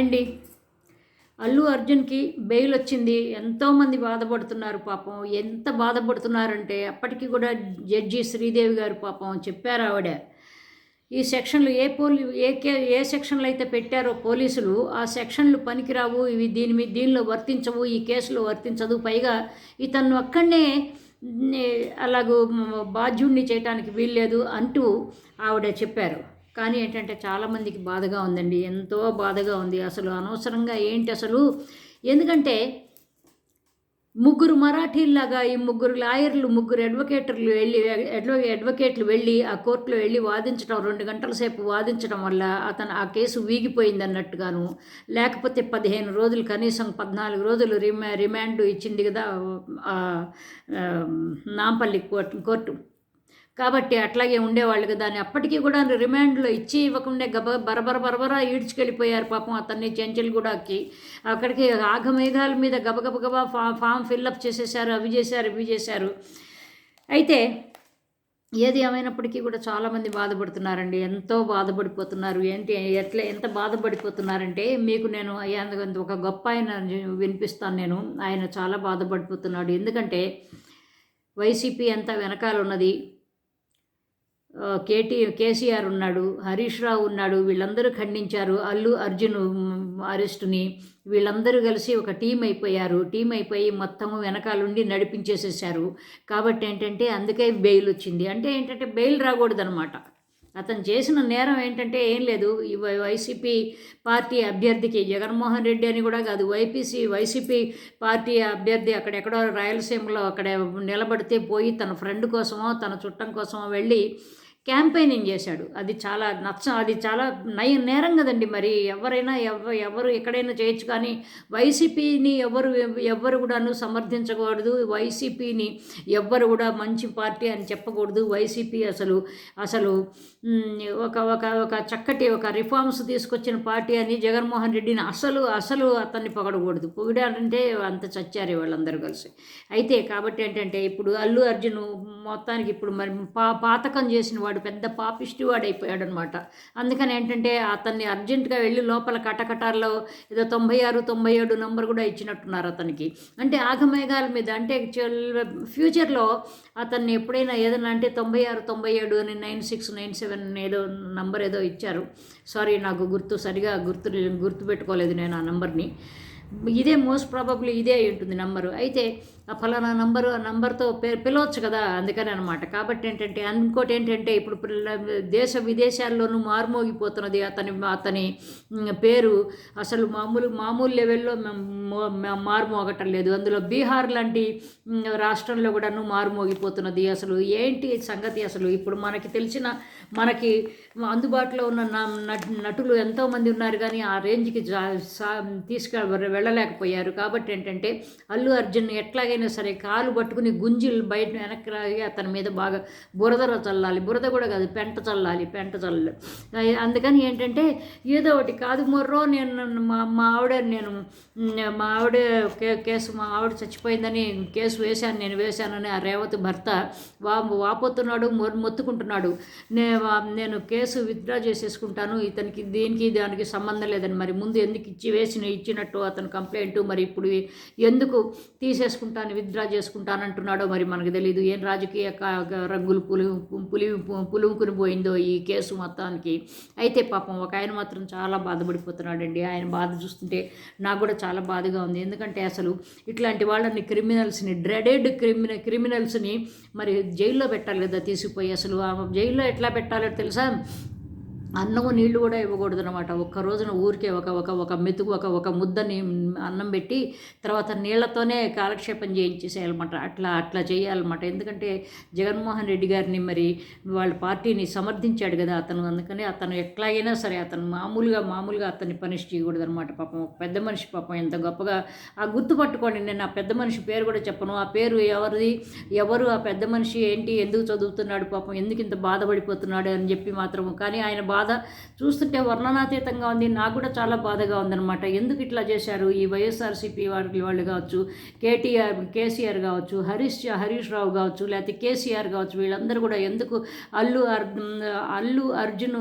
అండి అల్లు అర్జున్కి బెయిల్ వచ్చింది. ఎంతోమంది బాధపడుతున్నారు పాపం. ఎంత బాధపడుతున్నారంటే అప్పటికి కూడా జడ్జి శ్రీదేవి గారు పాపం చెప్పారు ఆవిడ. ఈ సెక్షన్లు ఏ పోలీ ఏ కే ఏ సెక్షన్లు అయితే పెట్టారో పోలీసులు ఆ సెక్షన్లు పనికిరావు. ఇవి దీని మీద దీనిలో వర్తించవు. ఈ కేసులో వర్తించదు. పైగా ఇతను అక్కడనే అలాగూ బాధ్యుణ్ణి చేయటానికి వీల్లేదు అంటూ ఆవిడ చెప్పారు. కానీ ఏంటంటే చాలామందికి బాధగా ఉందండి. ఎంతో బాధగా ఉంది. అసలు అనవసరంగా ఏంటి అసలు? ఎందుకంటే ముగ్గురు మరాఠీల్లాగా ఈ ముగ్గురు లాయర్లు ముగ్గురు అడ్వకేటర్లు వెళ్ళి అడ్వ అడ్వకేట్లు వెళ్ళి ఆ కోర్టులో వెళ్ళి వాదించడం రెండు గంటల సేపు వాదించడం వల్ల అతను ఆ కేసు వీగిపోయింది అన్నట్టుగాను లేకపోతే పదిహేను రోజులు కనీసం పద్నాలుగు రోజులు రిమా రిమాండ్ ఇచ్చింది కదా నాంపల్లి కోర్టు కోర్టు. కాబట్టి అట్లాగే ఉండేవాళ్ళు కదా అని అప్పటికీ కూడా రిమాండ్లో ఇచ్చి ఇవ్వకుండా గబ బరబర బరబరా ఈడ్చుకెళ్ళిపోయారు పాపం అతన్ని చెంచల్గూడకి అక్కడికి ఆగమేఘాల మీద గబగబగబా ఫా ఫామ్ ఫిల్అప్ చేసేసారు అవి చేశారు ఇవి చేశారు. అయితే ఏది ఏమైనప్పటికీ కూడా చాలామంది బాధపడుతున్నారండి. ఎంతో బాధపడిపోతున్నారు. ఏంటి ఎట్లా ఎంత బాధపడిపోతున్నారంటే మీకు నేను ఒక గొప్ప ఆయన వినిపిస్తాను నేను. ఆయన చాలా బాధపడిపోతున్నాడు. ఎందుకంటే వైసీపీ అంతా వెనకాల ఉన్నది. కేటీ కేసీఆర్ ఉన్నాడు హరీష్ రావు ఉన్నాడు వీళ్ళందరూ ఖండించారు. అల్లు అర్జున్ అరెస్టుని. వీళ్ళందరూ కలిసి ఒక టీం అయిపోయారు. టీం అయిపోయి మొత్తం వెనకాలండి నడిపించేసేసారు కాబట్టి ఏంటంటే అందుకే బెయిల్ వచ్చింది. అంటే ఏంటంటే బెయిల్ రాకూడదనమాట అతను చేసిన నేరం ఏంటంటే ఏం లేదు. ఈ వైసీపీ పార్టీ అభ్యర్థికి జగన్మోహన్ రెడ్డి అని కూడా కాదు వైపీసీ వైసీపీ పార్టీ అభ్యర్థి అక్కడెక్కడో రాయలసీమలో అక్కడ నిలబడితే పోయి తన ఫ్రెండ్ కోసమో తన చుట్టం కోసమో వెళ్ళి క్యాంపెయినింగ్ చేశాడు. అది చాలా నచ్చ అది చాలా నయ నేరం కదండి మరి. ఎవరైనా ఎవ ఎవరు ఎక్కడైనా చేయొచ్చు కానీ వైసీపీని ఎవరు ఎవరు కూడాను సమర్థించకూడదు. వైసీపీని ఎవ్వరు కూడా మంచి పార్టీ అని చెప్పకూడదు. వైసీపీ అసలు అసలు ఒక ఒక ఒక చక్కటి ఒక రిఫార్మ్స్ తీసుకొచ్చిన పార్టీ అని జగన్మోహన్ రెడ్డిని అసలు అసలు అతన్ని పొగడకూడదు. పొగిడాలంటే అంత చచ్చారు వాళ్ళందరూ కలిసి. అయితే కాబట్టి ఏంటంటే ఇప్పుడు అల్లు అర్జున్ మొత్తానికి ఇప్పుడు మరి పా పాతకం చేసిన వాడు పెద్ద పాపిష్టి వాడు అయిపోయాడు అనమాట అందుకని ఏంటంటే అతన్ని అర్జెంటుగా వెళ్ళి లోపల కటకటాల్లో ఏదో తొంభై ఆరు తొంభై ఏడు నంబర్ కూడా ఇచ్చినట్టున్నారు అతనికి. అంటే ఆగమేఘాల మీద అంటే ఫ్యూచర్లో అతన్ని ఎప్పుడైనా ఏదైనా అంటే తొంభై ఆరు తొంభై ఏడు అని నైన్ సిక్స్ నైన్ సెవెన్ ఏదో నంబర్ ఏదో ఇచ్చారు. సారీ నాకు గుర్తు సరిగా గుర్తు గుర్తు పెట్టుకోలేదు నేను ఆ నంబర్ని. ఇదే మోస్ట్ ప్రాబబ్లీ ఇదే ఉంటుంది నంబరు అయితే ఆ ఫలానా నంబరు ఆ నంబర్తో పిలవచ్చు కదా అందుకని అనమాట కాబట్టి ఏంటంటే ఇంకోటి ఏంటంటే ఇప్పుడు దేశ విదేశాల్లోనూ మారుమోగిపోతున్నది అతని అతని పేరు. అసలు మామూలు మామూలు లెవెల్లో మారుమోగటం లేదు. అందులో బీహార్ లాంటి రాష్ట్రంలో కూడాను మారుమోగిపోతున్నది అసలు. ఏంటి సంగతి అసలు? ఇప్పుడు మనకి తెలిసిన మనకి అందుబాటులో ఉన్న నటులు ఎంతోమంది ఉన్నారు కానీ ఆ రేంజ్కి తీసుకెళ్ళ వెళ్ళలేకపోయారు. కాబట్టి ఏంటంటే అల్లు అర్జున్ ఎట్లాగైనా సరే కాలు పట్టుకుని గుంజిలు బయట వెనక్కి రాగి అతని మీద బాగా బురదలో చల్లాలి. బురద కూడా కాదు పెంట చల్లాలి పెంట చల్లాలి అందుకని ఏంటంటే ఏదో ఒకటి కాదు మొర్రో నేను మా మా ఆవిడ నేను మా ఆవిడ కేసు మా ఆవిడ చచ్చిపోయిందని కేసు వేశాను నేను వేశానని ఆ రేవతి భర్త వా వాపోతున్నాడు మొత్తుకుంటున్నాడు. నే నేను కేసు విత్డ్రా చేసేసుకుంటాను ఇతనికి దీనికి దానికి సంబంధం లేదని. మరి ముందు ఎందుకు ఇచ్చి వేసిన ఇచ్చినట్టు అతను కంప్లైంట్ మరి ఇప్పుడు ఎందుకు తీసేసుకుంటాను దాన్ని విత్డ్రా చేసుకుంటానంటున్నాడో మరి మనకు తెలియదు ఏం రాజకీయ రంగులు పులి పులి పులుముకుని పోయిందో ఈ కేసు మొత్తానికి. అయితే పాపం ఒక ఆయన మాత్రం చాలా బాధపడిపోతున్నాడండి. ఆయన బాధ చూస్తుంటే నాకు కూడా చాలా బాధగా ఉంది. ఎందుకంటే అసలు ఇట్లాంటి వాళ్ళని క్రిమినల్స్ని డ్రెడెడ్ క్రిమిన క్రిమినల్స్ని మరి జైల్లో పెట్టాలి కదా తీసుకుపోయి అసలు జైల్లో ఎట్లా పెట్టాలో తెలుసా? అన్నము నీళ్ళు కూడా ఇవ్వకూడదు అనమాట ఒక్క రోజున ఊరికే ఒక ఒక ఒక మెతుకు ఒక ఒక ముద్దని అన్నం పెట్టి తర్వాత నీళ్ళతోనే కాలక్షేపం చేయించేసేయాలన్నమాట. అట్లా అట్లా చేయాలన్నమాట. ఎందుకంటే జగన్మోహన్ రెడ్డి గారిని మరి వాళ్ళ పార్టీని సమర్థించాడు కదా అతను. అందుకని అతను ఎట్లాగైనా సరే అతను మామూలుగా మామూలుగా అతన్ని పనిష్ చేయకూడదు అనమాట పాపం ఒక పెద్ద మనిషి పాపం ఎంత గొప్పగా ఆ గుర్తుపట్టుకోండి నేను ఆ పెద్ద మనిషి పేరు కూడా చెప్పను. ఆ పేరు ఎవరిది? ఎవరు ఆ పెద్ద మనిషి? ఏంటి? ఎందుకు చదువుతున్నాడు? పాపం ఎందుకు ఇంత బాధపడిపోతున్నాడు? అని చెప్పి మాత్రం కానీ ఆయన బాధ. చూస్తుంటే వర్ణనాతీతంగా ఉంది. నాకు కూడా చాలా బాధగా ఉందన్నమాట. ఎందుకు ఇట్లా చేశారు? ఈ వైఎస్ఆర్సీపీ వాళ్ళు వాళ్ళు కావచ్చు కేటీఆర్ కేసీఆర్ కావచ్చు హరీష్ హరీష్ రావు కావచ్చు లేకపోతే కేసీఆర్ కావచ్చు వీళ్ళందరూ కూడా ఎందుకు అల్లు అర్ అల్లు అర్జున్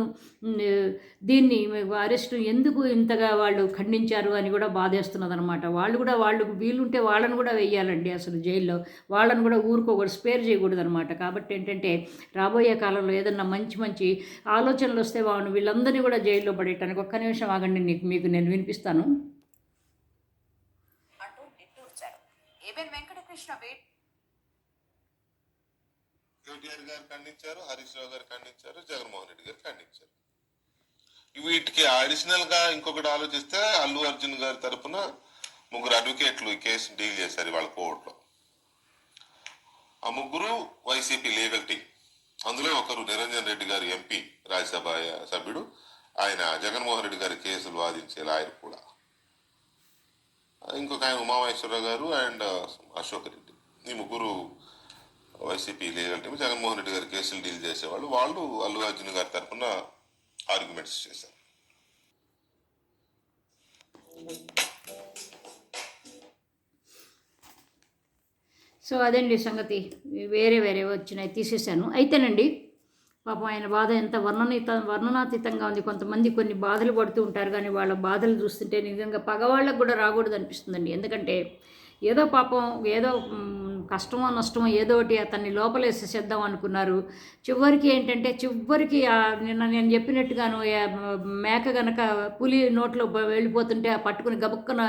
దీన్ని అరెస్ట్ ఎందుకు ఇంతగా వాళ్ళు ఖండించారు అని కూడా బాధేస్తున్నది అనమాట వాళ్ళు కూడా వాళ్ళు వీలుంటే వాళ్ళని కూడా వెయ్యాలండి అసలు జైల్లో. వాళ్ళని కూడా ఊరుకోకూడదు స్పేర్ చేయకూడదు అనమాట కాబట్టి ఏంటంటే రాబోయే కాలంలో ఏదన్నా మంచి మంచి ఆలోచనలు వస్తే వాళ్ళు వీళ్ళందరినీ కూడా జైల్లో పడేయటానికి ఒక్క నిమిషం ఆగండి నీకు మీకు నేను వినిపిస్తాను. అంటూ నిట్టూర్చారు ఏబిఎన్ వెంకటకృష్ణ వేట్ కేటీఆర్ గారు ఖండించారు హరీష్ రావు గారు ఖండించారు జగన్మోహన్ రెడ్డి గారు ఖండించారు. వీటికి అడిషనల్గా ఇంకొకటి ఆలోచిస్తే అల్లు అర్జున్ గారి తరపున ముగ్గురు అడ్వకేట్లు ఈ కేసు డీల్ చేశారు వాళ్ళ కోర్టులో. ఆ ముగ్గురు వైసీపీ లీగల్ టీం అందులో ఒకరు నిరంజన్ రెడ్డి గారు ఎంపీ రాజ్యసభ సభ్యుడు. ఆయన జగన్మోహన్ రెడ్డి గారి కేసులు వాదించే లాయర్ కూడా. ఇంకొక ఆయన ఉమామహేశ్వరరావు గారు అండ్ అశోక్ రెడ్డి. ఈ ముగ్గురు YCP legal team Jaganmohan Reddy గారి కేసులు డీల్ చేసేవాళ్ళు. వాళ్ళు అల్లు అర్జున్ గారి తరఫున ఆర్గ్యుమెంట్స్ చేశారు. సో అదండి సంగతి. వేరే వేరే వచ్చినాయి తీసేశాను. అయితేనండి పాపం ఆయన బాధ ఎంత వర్ణనీత వర్ణనాతీతంగా ఉంది. కొంతమంది కొన్ని బాధలు పడుతూ ఉంటారు కానీ వాళ్ళ బాధలు చూస్తుంటే నిజంగా పగవాళ్ళకు కూడా రాకూడదు అనిపిస్తుందండి ఎందుకంటే ఏదో పాపం ఏదో కష్టమో నష్టమో ఏదో ఒకటి అతన్ని లోపలేసేసేద్దాం అనుకున్నారు. చివరికి ఏంటంటే చివరికి నిన్న నేను చెప్పినట్టుగాను మేక గనక పులి నోట్లో వెళ్ళిపోతుంటే ఆ పట్టుకుని గబుక్కున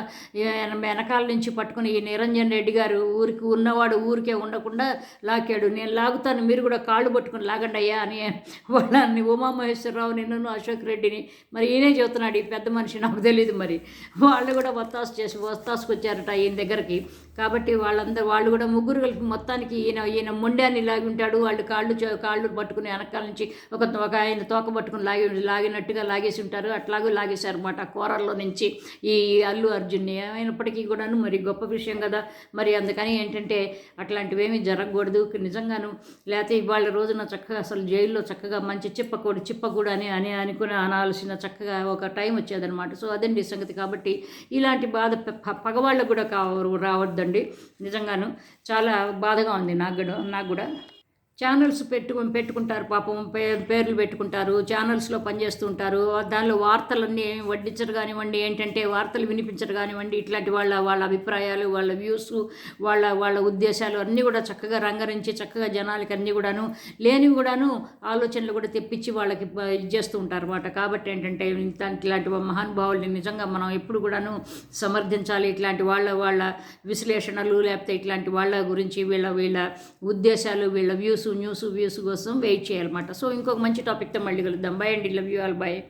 వెనకాల నుంచి పట్టుకుని ఈ నిరంజన్ రెడ్డి గారు ఊరికి ఉన్నవాడు ఊరికే ఉండకుండా లాకాడు నేను లాగుతాను మీరు కూడా కాళ్ళు పట్టుకుని లాగండి అయ్యా అని వాళ్ళని ఉమామహేశ్వరరావు నిన్ను అశోక్ రెడ్డిని మరి ఈయనే చెబుతున్నాడు. ఈ పెద్ద మనిషి నాకు తెలియదు మరి. వాళ్ళు కూడా వత్తాసు చేసి వత్తాసుకు వచ్చారట ఈయన దగ్గరికి. కాబట్టి వాళ్ళందరూ వాళ్ళు కూడా ముగ్గురు కలిపి మొత్తానికి ఈయన ఈయన మొండాన్ని లాగి ఉంటాడు. వాళ్ళు కాళ్ళు కాళ్ళు పట్టుకుని వెనకాల నుంచి ఒక ఒక ఆయన తోక పట్టుకుని లాగి లాగినట్టుగా లాగేసి ఉంటారు. అట్లాగూ లాగేశారు అనమాట కూరల్లో నుంచి ఈ అల్లు అర్జున్ని. ఏమైనప్పటికీ కూడాను మరి గొప్ప విషయం కదా. మరి అందుకని ఏంటంటే అట్లాంటివేమీ జరగకూడదు. నిజంగాను లేకపోతే ఇవాళ రోజున చక్కగా అసలు జైల్లో చక్కగా మంచి చిప్పకూడదు చిప్పకూడదు అని అని అనుకుని అనాల్సిన చక్కగా ఒక టైం వచ్చేదనమాట సో అదండి సంగతి. కాబట్టి ఇలాంటి బాధ పగవాళ్ళకు కూడా కావ రావద్దండి. నిజంగాను చాలా బాధగా ఉంది నాకు కూడా నాకు కూడా. ఛానల్స్ పెట్టు పెట్టుకుంటారు పాపం పే పేర్లు పెట్టుకుంటారు ఛానల్స్లో పనిచేస్తూ ఉంటారు. దానిలో వార్తలన్నీ వడ్డించరు కానివ్వండి ఏంటంటే వార్తలు వినిపించరు కానివ్వండి ఇట్లాంటి వాళ్ళ వాళ్ళ అభిప్రాయాలు వాళ్ళ వ్యూస్ వాళ్ళ వాళ్ళ ఉద్దేశాలు అన్నీ కూడా చక్కగా రంగరించి చక్కగా జనాలకి అన్నీ కూడాను లేనివి కూడాను ఆలోచనలు కూడా తెప్పించి వాళ్ళకి ఇది చేస్తూ ఉంటారు అనమాట కాబట్టి ఏంటంటే ఇట్లాంటి ఇట్లాంటి మహానుభావుల్ని నిజంగా మనం ఎప్పుడు కూడాను సమర్థించాలి. ఇట్లాంటి వాళ్ళ వాళ్ళ విశ్లేషణలు లేకపోతే ఇట్లాంటి వాళ్ళ గురించి వీళ్ళ వీళ్ళ ఉద్దేశాలు వీళ్ళ వ్యూస్ న్యూస్ వ్యూస్ కోసం వెయిట్ చేయాలన్నమాట. సో ఇంకొక మంచి టాపిక్తో మళ్ళీ కలుద్దాం. బై అండి. Love you all by